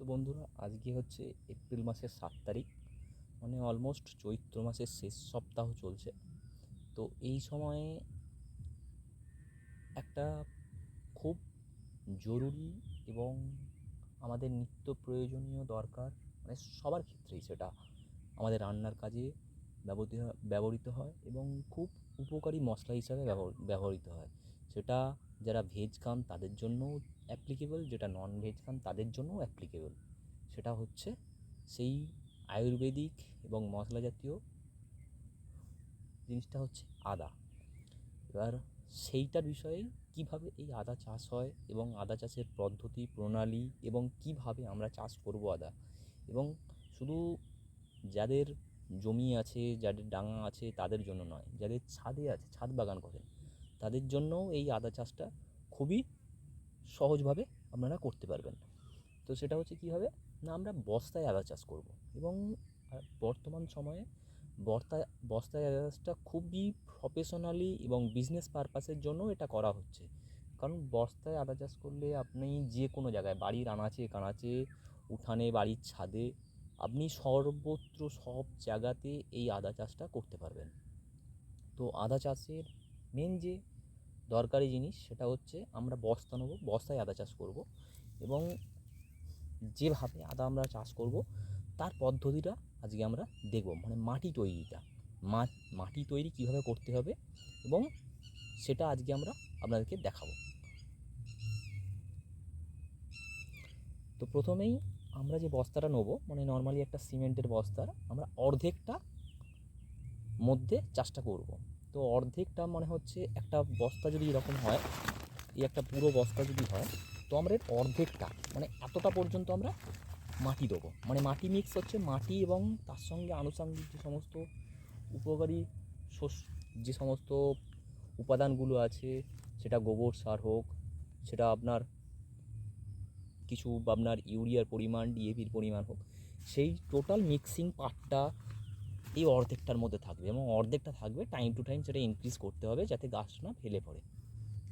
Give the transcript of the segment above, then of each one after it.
তো বন্ধুরা, আজকে হচ্ছে এপ্রিল মাসের সাত তারিখ মানে অলমোস্ট চৈত্র মাসের শেষ সপ্তাহ চলছে। তো এই সময়ে একটা খুব জরুরি এবং আমাদের নিত্য প্রয়োজনীয় দরকার মানে সবার ক্ষেত্রেই সেটা আমাদের রান্নার কাজে ব্যবহৃত ব্যবহৃত হয় এবং খুব উপকারী মশলা হিসাবে ব্যবহৃত হয়। সেটা যারা ভেজ খান তাদের জন্যও অ্যাপ্লিকেবল যেটা নন ভেজ খান, তাদের জন্যও অ্যাপ্লিকেবল সেটা হচ্ছে সেই আয়ুর্বেদিক এবং মশলা জাতীয় জিনিসটা হচ্ছে আদা। এবার সেইটার বিষয়ে কীভাবে এই আদা চাষ হয় এবং আদা চাষের পদ্ধতি, প্রণালী এবং কীভাবে আমরা চাষ করব আদা? এবং শুধু যাদের জমি আছে, যাদের ডাঙা আছে, তাদের জন্য নয়, যাদের ছাদে আছে, ছাদ বাগান করেন, তাদের জন্যও এই আদা চাষটা খুবই সহজভাবে আপনারা করতে পারবেন। তো সেটা হচ্ছে কী হবে? না, আমরা বস্তায় আদা চাষ করব এবং বর্তমান সময়ে বর্তায়, বস্তায় আদা চাষটা খুবই প্রফেশনালি এবং বিজনেস পারপাসের জন্য এটা করা হচ্ছে। কারণ বস্তায় আদা চাষ করলে আপনি যে কোনো জায়গায়, বাড়ির আনাচে কানাচে, উঠানে, বাড়ির ছাদে, আপনি সর্বত্র সব জায়গাতে এই আদা চাষটা করতে পারবেন। তো আদা চাষের মেন যে দরকারি জিনিস সেটা হচ্ছে আমরা বস্তা নেব, বস্তায় আদা চাষ করব এবং যেভাবে আদা আমরা চাষ করব, তার পদ্ধতিটা আজকে আমরা দেখব। মানে মাটি তৈরিটা মাটি তৈরি কীভাবে করতে হবে এবং সেটা আজকে আমরা আপনাদেরকে দেখাবো। তো প্রথমেই আমরা যে বস্তাটা নেব মানে নর্মালি একটা সিমেন্টের বস্তার, আমরা অর্ধেকটা মধ্যে চাষটা করব। তো অর্ধেকটা মানে হচ্ছে একটা বস্তা যদি এরকম হয়, এই একটা পুরো বস্তা যদি হয়, তো আমরা অর্ধেকটা মানে এতটা পর্যন্ত আমরা মাটি দেবো। মানে মাটি মিক্স হচ্ছে মাটি এবং তার সঙ্গে আনুষঙ্গিক যে সমস্ত উপকারী শস্য, যে সমস্ত উপাদানগুলো আছে, সেটা গোবর সার হোক, সেটা আপনার কিছু আপনার ইউরিয়ার পরিমাণ ডিএপির পরিমাণ হোক, সেই টোটাল মিক্সিং পার্টটা এই অর্ধেকটার মধ্যে থাকবে এবং অর্ধেকটা থাকবে টাইম টু টাইম সেটা ইনক্রিজ করতে হবে যাতে গাছ না ফেলে পড়ে।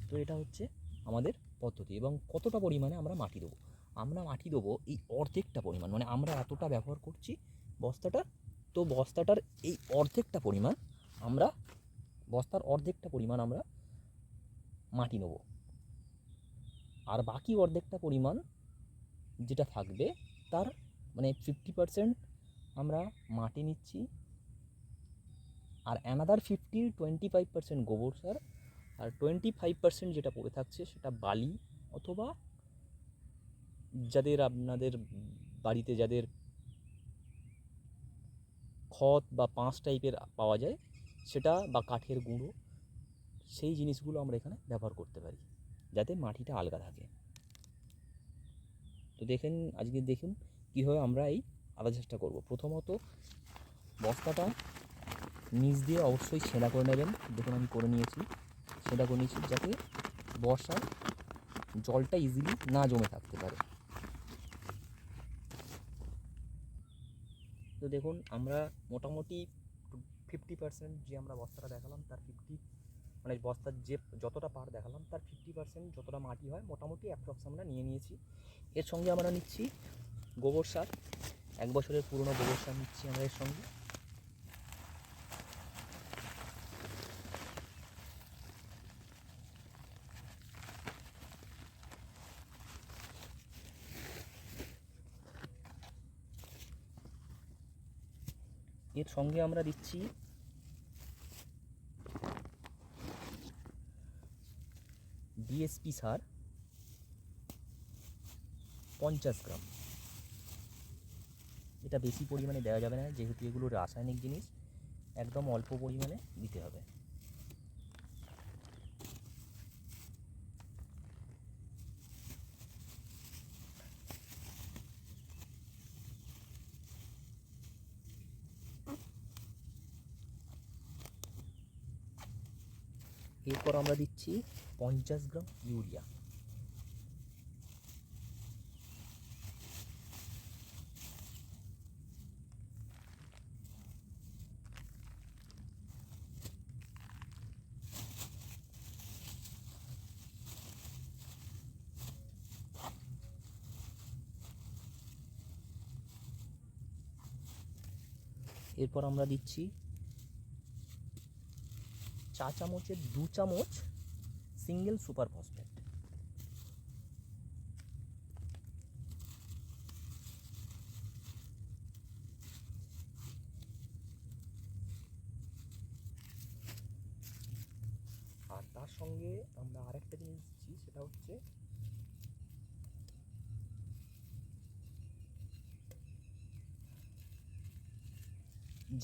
তো এটা হচ্ছে আমাদের পদ্ধতি এবং কতটা পরিমাণে আমরা মাটি দেবো? আমরা মাটি দেবো এই অর্ধেকটা পরিমাণ মানে আমরা এতটা ব্যবহার করছি বস্তাটার, তো বস্তাটার এই অর্ধেকটা পরিমাণ আমরা, বস্তার অর্ধেকটা পরিমাণ আমরা মাটি নেব। আর বাকি অর্ধেকটা পরিমাণ যেটা থাকবে তার মানে ফিফটি পারসেন্ট আমরা মাটি নিচ্ছি আর another fifty twenty five percent গোবর সার আর টোয়েন্টি ফাইভ পার্সেন্ট যেটা পড়ে থাকছে সেটা বালি অথবা যাদের আপনাদের বাড়িতে যাদের খত বা পাঁচ টাইপের পাওয়া যায় সেটা বা কাঠের গুঁড়ো, সেই জিনিসগুলো আমরা এখানে ব্যবহার করতে পারি যাতে মাটিটা আলগা থাকে। তো দেখেন, আজকে দেখুন কীভাবে আমরা এই আদা চাষটা করব। প্রথমত বস্তাটা নিচ দিয়ে অবশ্যই ছেঁড়া করে নেবেন। দেখুন আমি করে নিয়েছি ছেঁড়া করে নিয়েছি যাতে বর্ষার জলটা ইজিলি না জমে থাকতে পারে। তো দেখুন, আমরা মোটামুটি ফিফটি পার্সেন্ট যে আমরা বস্তাটা দেখালাম, তার ফিফটি মানে বস্তার যে যতটা পার দেখালাম, তার ফিফটি পার্সেন্ট যতটা মাটি হয়, মোটামুটি অ্যাপ্রক্স আমরা নিয়ে নিয়েছি। এর সঙ্গে আমরা নিচ্ছি গোবর সার। এক বছরের পুরনো গোবর সার নিচ্ছি আমরা এর সঙ্গে। এর সঙ্গে আমরা দিচ্ছি। ডিএসপি সার পঞ্চাশ গ্রাম। এটা বেশি পরিমাণে দেওয়া যাবে না, যেহেতু এগুলো রাসায়নিক জিনিস, একদম অল্প পরিমাণে দিতে হবে। এরপর আমরা দিচ্ছি পঞ্চাশ গ্রাম ইউরিয়া। এরপর আমরা দিচ্ছি চা চামচের দু চামচ সিঙ্গেল সুপার ফসফেট আর তার সঙ্গে আমরা আরেকটা জিনিস দিচ্ছি, সেটা হচ্ছে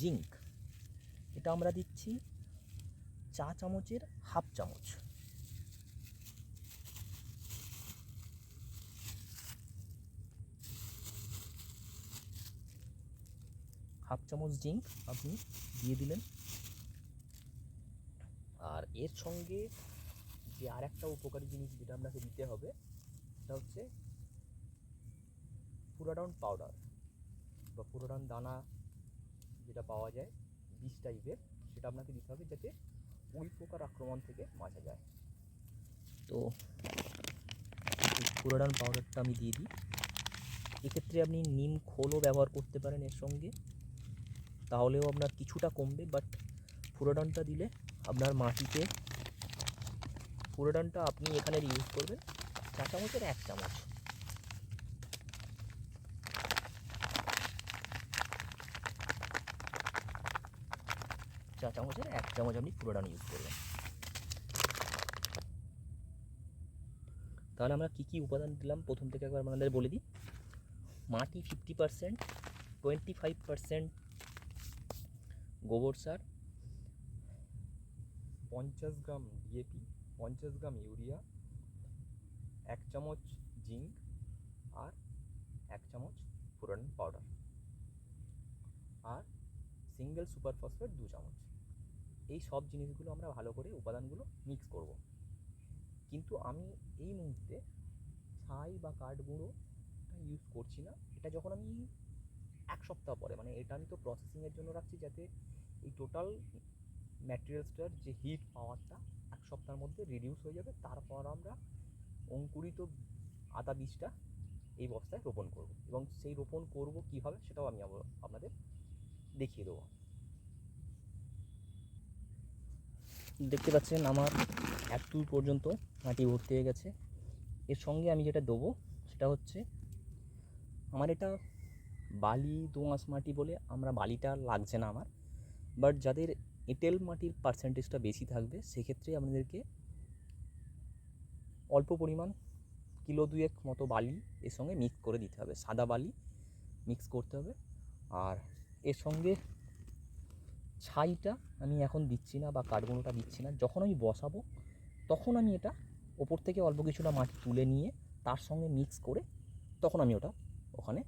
জিঙ্ক। এটা আমরা দিচ্ছি চা চামচের হাফ চামচ। হাফ চামচ জিঙ্ক আপনি দিয়ে দিলেন। আর এর সঙ্গে যে আর একটা উপকারী জিনিস যেটা আপনাকে দিতে হবে, সেটা হচ্ছে পুরাডন পাউডার বা পুরাডন দানা যেটা পাওয়া যায়, বিষ টাইপের সেটা আপনাকে দিতে হবে যাতে ওই পোকার আক্রমণ থেকে বাঁচা যায়। তো এই পুরাডন পাউডারটা আমি দিয়ে দিই। এক্ষেত্রে আপনি নিম খোলও ব্যবহার করতে পারেন এর সঙ্গে। তাহলেও আপনার কিছুটা কমবে বাট পুরোডনটা দিলে আপনার মাটিতে পুরোডনটা আপনি এখানে ইউজ করবেন। চা চামচের এক চামচ। চা চামচের এক চামচ আপনি পুরোডন ইউজ করবেন। তাহলে আমরা কী কী উপাদান দিলাম? প্রথম থেকে একবার আমাদের বলে দিই। মাটি fifty percent twenty five percent গোবর সার, পঞ্চাশ গ্রাম ডিএপি পঞ্চাশ গ্রাম ইউরিয়া, এক চামচ জিঙ্ক আর এক চামচ ফুরান পাউডার। আর সিঙ্গেল সুপার ফসফেট দু চামচ। এই সব জিনিসগুলো আমরা ভালো করে উপাদানগুলো মিক্স করব। কিন্তু আমি এই মুহূর্তে ছাই বা কাঠ গুঁড়ো ইউজ করছি না। এটা যখন আমি এক সপ্তাহ পরে মানে এটা আমি তো প্রসেসিংয়ের জন্য রাখছি যাতে এই টোটাল ম্যাটেরিয়ালসটার যে হিট পাওয়ারটা এক সপ্তাহের মধ্যে রিডিউস হয়ে যাবে, তারপর আমরা অঙ্কুরিত আদা বীজটা এই বস্তায় রোপণ করব। এবং সেই রোপণ করব কীভাবে সেটাও আমি আপনাদের দেখিয়ে দেবো। দেখতে পাচ্ছেন আমার এক দূর পর্যন্ত মাটি ভর্তি হয়ে গেছে। এর সঙ্গে আমি যেটা দেবো সেটা হচ্ছে আমার এটা বালি দোঁয়াশ মাটি বলে আমরা বালিটা লাগছে না আমার। বাট যাদের এঁটেল মাটির পার্সেন্টেজটা বেশি থাকবে, সেক্ষেত্রে আপনাদেরকে অল্প পরিমাণ কিলো দুয়েক মতো বালি এর সঙ্গে মিক্স করে দিতে হবে। সাদা বালি মিক্স করতে হবে। আর এর সঙ্গে ছাইটা আমি এখন দিচ্ছি না বা কাঠগুঁড়োটা দিচ্ছি না। যখন আমি বসাবো, তখন আমি এটা ওপর থেকে অল্প কিছুটা মাটি তুলে নিয়ে তার সঙ্গে মিক্স করে তখন আমি ওটা ওখানে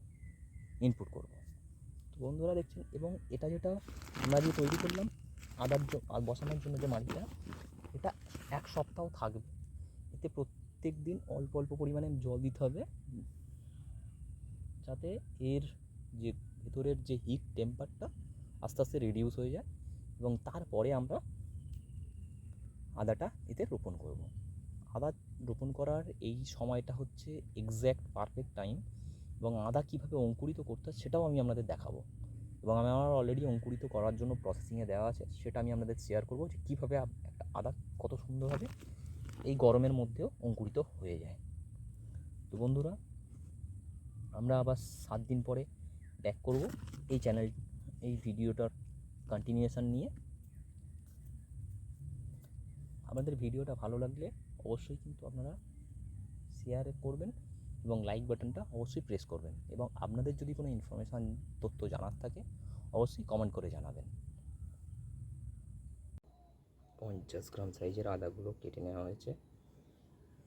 ইনপুট করব। তো বন্ধুরা দেখছেন, এবং এটা যেটা আমরা যে তৈরি করলাম, আদার বসানোর জন্য যে মাটিটা, এটা এক সপ্তাহ থাকবে। এতে প্রত্যেক দিন অল্প অল্প পরিমাণে জল দিতে হবে, যাতে এর যে ভেতরের যে হিট টেম্পারটা আস্তে আস্তে রিডিউস হয়ে যায় এবং তারপরে আমরা আদাটা এতে রোপণ করব। আদা রোপণ করার এই সময়টা হচ্ছে এক্স্যাক্ট পারফেক্ট টাইম এবং আদা কীভাবে অঙ্কুরিত করতে হয় সেটাও আমি আপনাদের দেখাবো। এবং আমি আমার অলরেডি অঙ্কুরিত করার জন্য প্রসেসিংয়ে দেওয়া আছে, সেটা আমি আপনাদের শেয়ার করব যে কীভাবে একটা আদা কত সুন্দরভাবে এই গরমের মধ্যেও অঙ্কুরিত হয়ে যায়। তো বন্ধুরা, আমরা আবার সাত দিন পরে ব্যাক করব। এই চ্যানেল এই ভিডিওটার কন্টিনিউয়েশন নিয়ে। আপনাদের ভিডিওটা ভালো লাগলে অবশ্যই কিন্তু আপনারা শেয়ার করবেন এবং লাইক বাটনটা অবশ্যই প্রেস করবেন এবং আপনাদের যদি কোনো ইনফরমেশান তথ্য জানার থাকে, অবশ্যই কমেন্ট করে জানাবেন। পঞ্চাশ গ্রাম সাইজের আদাগুলো কেটে নেওয়া হয়েছে।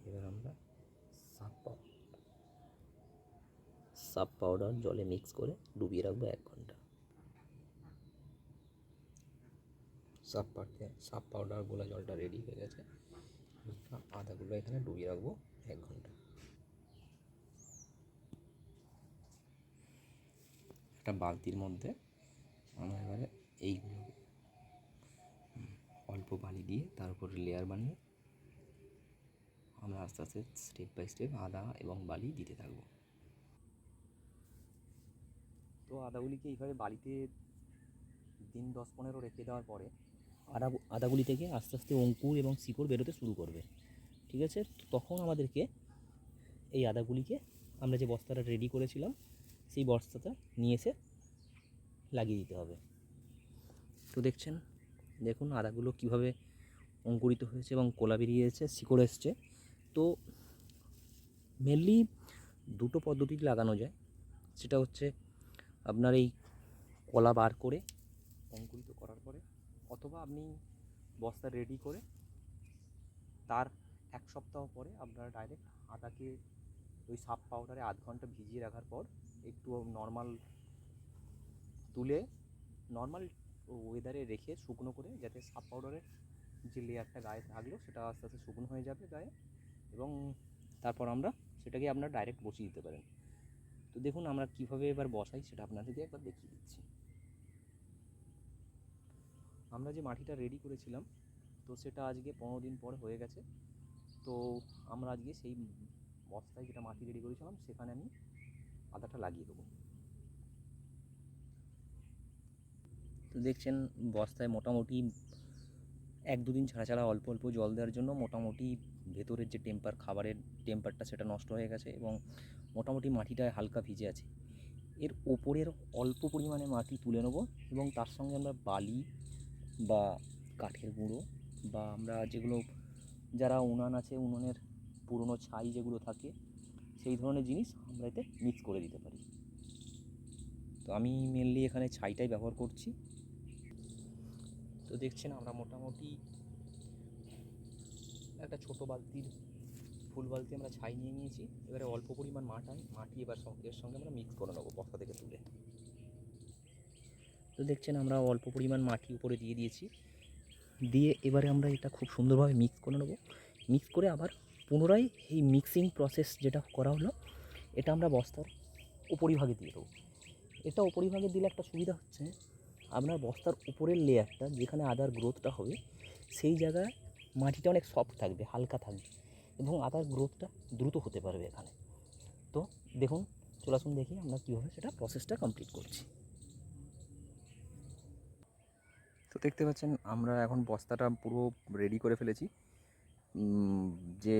এবার আমরা সাপ পাউ সাপ পাউডার জলে মিক্স করে ডুবিয়ে রাখব এক ঘণ্টা। সাপ পাড়তে সাপ পাউডার গোলা জলটা রেডি হয়ে গেছে। আদাগুলো এখানে ডুবিয়ে রাখব এক ঘণ্টা। একটা বালতির মধ্যে আমরা এবারে এইগুলো অল্প বালি দিয়ে তার উপর লেয়ার বানিয়ে আমরা আস্তে আস্তে স্টেপ বাই স্টেপ আদা এবং বালি দিতে থাকব। তো আদাগুলিকে এইভাবে বালিতে দিন দশ পনেরো রেখে দেওয়ার পরে আদা আদাগুলি থেকে আস্তে আস্তে অঙ্কুর এবং শিকড় বেরোতে শুরু করবে। ঠিক আছে? তখন আমাদেরকে এই আদাগুলিকে আমরা যে বস্তাটা রেডি করেছিলাম, সেই বস্তাটা নিয়ে এসে লাগিয়ে দিতে হবে। তো দেখছেন? দেখুন আদাগুলো কীভাবে অঙ্কুরিত হয়েছে এবং কোলা বেরিয়েছে শিকড় এসছে। তো মেনলি দুটো পদ্ধতি লাগানো যায়। সেটা হচ্ছে আপনার এই কলা বার করে অঙ্কুরিত অথবা আপনি বস্তা রেডি করে তার এক সপ্তাহ পরে আপনারা ডাইরেক্ট আদাকে ওই সাপ পাউডারে আধ ঘণ্টা ভিজিয়ে রাখার পর একটু নর্মাল তুলে নর্মাল ওয়েদারে রেখে শুকনো করে যাতে সাপ পাউডারের যে লেয়ারটা গায়ে থাকল সেটা আস্তে আস্তে শুকনো হয়ে যাবে গায়ে এবং তারপর আমরা সেটাকে আপনারা ডাইরেক্ট বসিয়ে দিতে পারেন। তো দেখুন আমরা কীভাবে এবার বসাই সেটা আপনাদেরকে একবার দেখিয়ে দিচ্ছি। আমরা যে মাটিটা রেডি করেছিলাম, তো সেটা আজকে পনেরো দিন পর হয়ে গেছে। তো আমরা আজকে সেই বস্তায় যেটা মাটি রেডি করেছিলাম, সেখানে আমি আদাটা লাগিয়ে দেবো। তো দেখছেন, বস্তায় মোটামুটি এক দুদিন ছাড়া ছাড়া অল্প অল্প জল দেওয়ার জন্য মোটামুটি ভেতরের যে টেম্পার খাবারের টেম্পারটা সেটা নষ্ট হয়ে গেছে এবং মোটামুটি মাটিটা হালকা ভিজে আছে। এর ওপরের অল্প পরিমাণে মাটি তুলে নেব এবং তার সঙ্গে আমরা বালি বা কাঠের গুঁড়ো বা আমরা যেগুলো, যারা উনান আছে, উনুনের পুরনো ছাই যেগুলো থাকে, সেই ধরনের জিনিস আমরা এতে মিক্স করে দিতে পারি। তো আমি মেনলি এখানে ছাইটাই ব্যবহার করছি। তো দেখছেন আমরা মোটামুটি একটা ছোট বালতির ফুল বালতি আমরা ছাই নিয়ে নিয়েছি। এবারে অল্প পরিমাণ মাটাই, মাটি এবার এর সঙ্গে আমরা মিক্স করে নেব বস্তা থেকে তুলে। তো দেখছেন আমরা অল্প পরিমাণ মাটি উপরে দিয়ে দিয়েছি। দিয়ে এবারে আমরা এটা খুব সুন্দরভাবে মিক্স করে নেব। মিক্স করে আবার পুনরায় এই মিক্সিং প্রসেস যেটা করা হলো, এটা আমরা বস্তার উপরিভাগে দিয়ে দেবো। এটা উপরিভাগে দিলে একটা সুবিধা হচ্ছে, আপনার বস্তার উপরের লেয়ারটা যেখানে আদার গ্রোথটা হবে, সেই জায়গায় মাটিটা অনেক সফট থাকবে, হালকা থাকবে এবং আদার গ্রোথটা দ্রুত হতে পারবে এখানে। তো দেখুন, চলে দেখি আমরা কীভাবে সেটা প্রসেসটা কমপ্লিট করছি। তো দেখতে পাচ্ছেন, আমরা এখন বস্তাটা পুরো রেডি করে ফেলেছি। যে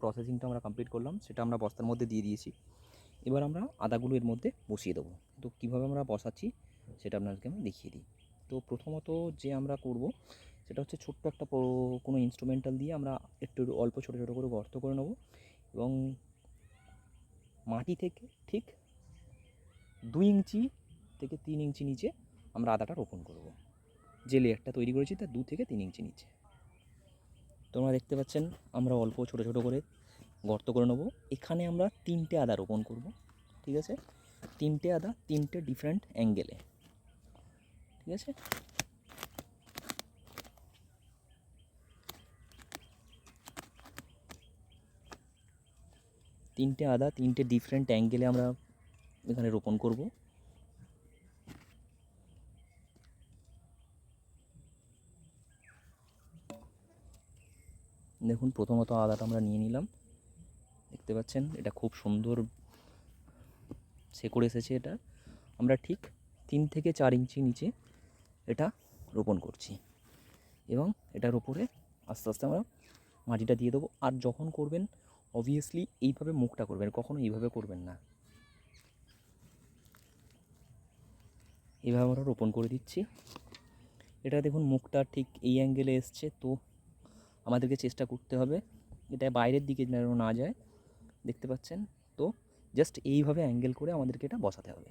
প্রসেসিংটা আমরা কমপ্লিট করলাম, সেটা আমরা বস্তার মধ্যে দিয়ে দিয়েছি। এবার আমরা আদাগুলো এর মধ্যে বসিয়ে দেবো। তো কীভাবে আমরা বসাচ্ছি, সেটা আপনাদেরকে আমি দেখিয়ে দিই। তো প্রথমত যে আমরা করব, সেটা হচ্ছে ছোট্ট একটা কোনো ইনস্ট্রুমেন্টাল দিয়ে আমরা একটু অল্প ছোটো ছোটো করে গর্ত করে নেব এবং মাটি থেকে ঠিক দুই ইঞ্চি থেকে তিন ইঞ্চি নিচে আমরা আদাটা রোপণ করব। যে লেয়ারটা তৈরি করেছি তার দু থেকে তিন ইঞ্চি নিচে। তোমরা দেখতে পাচ্ছেন, আমরা অল্প ছোট ছোট করে গর্ত করে নেব। এখানে আমরা তিনটে আদা রোপণ করব, ঠিক আছে? তিনটে আদা, তিনটে ডিফারেন্ট অ্যাঙ্গেলে ঠিক আছে? তিনটে আদা, তিনটে ডিফারেন্ট অ্যাঙ্গেলে আমরা এখানে রোপণ করব। দেখুন, প্রথমত আদাটা আমরা নিয়ে নিলাম। দেখতে পাচ্ছেন, এটা খুব সুন্দর শেকড় এসেছে এটা। আমরা ঠিক তিন থেকে চার ইঞ্চি নিচে এটা রোপণ করছি এবং এটার উপরে আস্তে আস্তে আমরা মাটিটা দিয়ে দেবো। আর যখন করবেন অবভিয়াসলি এইভাবে মুখটা করবেন, কখনো এইভাবে করবেন না। এইভাবে আমরা রোপণ করে দিচ্ছি। এটা দেখুন, মুখটা ঠিক এই অ্যাঙ্গেলে এসছে, তো আমাদেরকে চেষ্টা করতে হবে এটা বাইরের দিকে যেন না যায়, দেখতে পাচ্ছেন? তো জাস্ট এইভাবে অ্যাঙ্গেল করে আমাদেরকে এটা বসাতে হবে।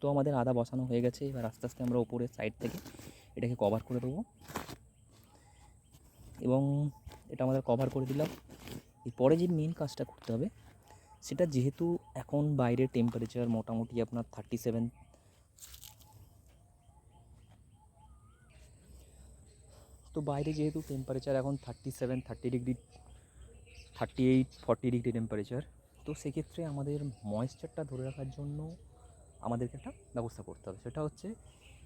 তো আমাদের আদা বসানো হয়ে গেছে, এবার আস্তে আস্তে আমরা উপরের সাইড থেকে এটাকে কভার করে দেবো। এবং এটা আমাদের কভার করে দিলাম। এরপরে যে মেন কাজটা করতে হবে, সেটা যেহেতু এখন বাইরের টেম্পারেচার মোটামুটি আপনার থার্টি সেভেন তো বাইরে যেহেতু টেম্পারেচার এখন thirty seven thirty degree thirty eight forty degree temperature তো সেক্ষেত্রে আমাদের ময়েশ্চারটা ধরে রাখার জন্য আমাদেরকে একটা ব্যবস্থা করতে হবে। সেটা হচ্ছে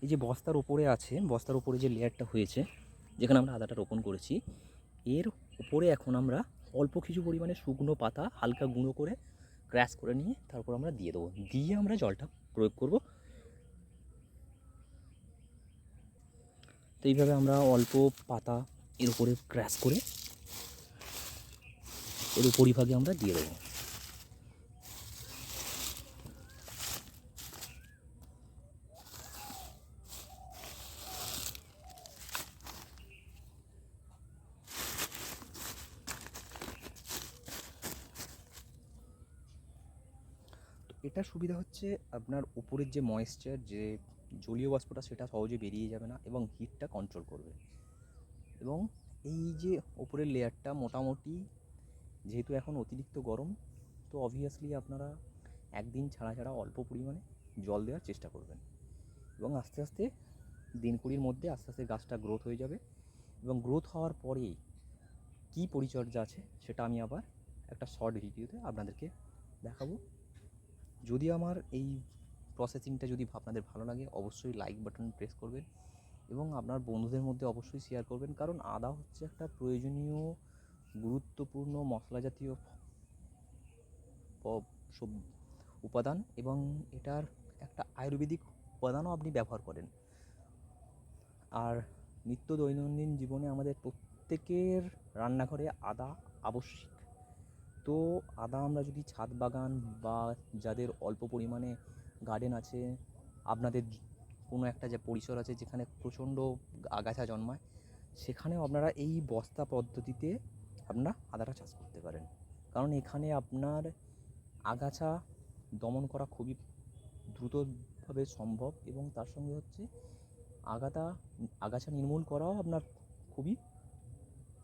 এই যে বস্তার ওপরে আছে, বস্তার ওপরে যে লেয়ারটা হয়েছে, যেখানে আমরা আদাটা রোপণ করেছি, এর উপরে এখন আমরা অল্প কিছু পরিমাণে শুকনো পাতা হালকা গুঁড়ো করে ক্র্যাশ করে নিয়ে তারপর আমরা দিয়ে দেবো। দিয়ে আমরা জলটা প্রয়োগ করব। এইভাবে আমরা অল্প পাতা এর উপরে ক্র্যাশ করে এর উপরিভাগে আমরা দিয়ে দেবো। তো এটার সুবিধা হচ্ছে আপনার উপরের যে ময়েশ্চার যে জলীয় বাষ্পটা সেটা সহজে বেরিয়ে যাবে না এবং হিটটা কন্ট্রোল করবে। এবং এই যে ওপরের লেয়ারটা মোটামুটি যেহেতু এখন অতিরিক্ত গরম, তো অবভিয়াসলি আপনারা একদিন ছাড়া ছাড়া অল্প পরিমাণে জল দেওয়ার চেষ্টা করবেন। এবং আস্তে আস্তে দিন কুড়ির মধ্যে আস্তে আস্তে গাছটা গ্রোথ হয়ে যাবে এবং গ্রোথ হওয়ার পরেই কী পরিচর্যা আছে সেটা আমি আবার একটা শর্ট ভিডিওতে আপনাদেরকে দেখাবো। যদি আমার এই প্রসেসিংটা যদি আপনাদের ভালো লাগে, অবশ্যই লাইক বাটন প্রেস করবেন এবং আপনার বন্ধুদের মধ্যে অবশ্যই শেয়ার করবেন। কারণ আদা হচ্ছে একটা প্রয়োজনীয়, গুরুত্বপূর্ণ মশলা জাতীয় সব- উপাদান এবং এটার একটা আয়ুর্বেদিক উপাদানও আপনি ব্যবহার করেন। আর নিত্য দৈনন্দিন জীবনে আমাদের প্রত্যেকের রান্নাঘরে আদা আবশ্যিক। তো আদা আমরা যদি ছাদ বাগান বা যাদের অল্প পরিমাণে গার্ডেন আছে, আপনাদের কোনো একটা যে পরিসর আছে যেখানে প্রচণ্ড আগাছা জন্মায়, সেখানেও আপনারা এই বস্তা পদ্ধতিতে আপনারা আদাটা চাষ করতে পারেন। কারণ এখানে আপনার আগাছা দমন করা খুবই দ্রুতভাবে সম্ভব এবং তার সঙ্গে হচ্ছে আগাতা, আগাছা নির্মূল করাও আপনার খুবই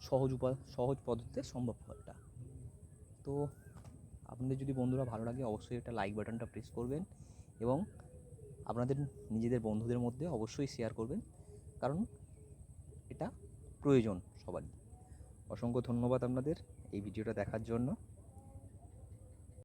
সহজ উপা, সহজ পদ্ধতিতে সম্ভব এটা তো আপনাদের যদি বন্ধুরা ভালো লাগে, অবশ্যই একটা লাইক বাটনটা প্রেস করবেন। এবং আপনাদের নিজেদের বন্ধুদের মধ্যে অবশ্যই শেয়ার করবেন, কারণ এটা প্রয়োজন সবারই। অসংখ্য ধন্যবাদ আপনাদের এই ভিডিওটা দেখার জন্য।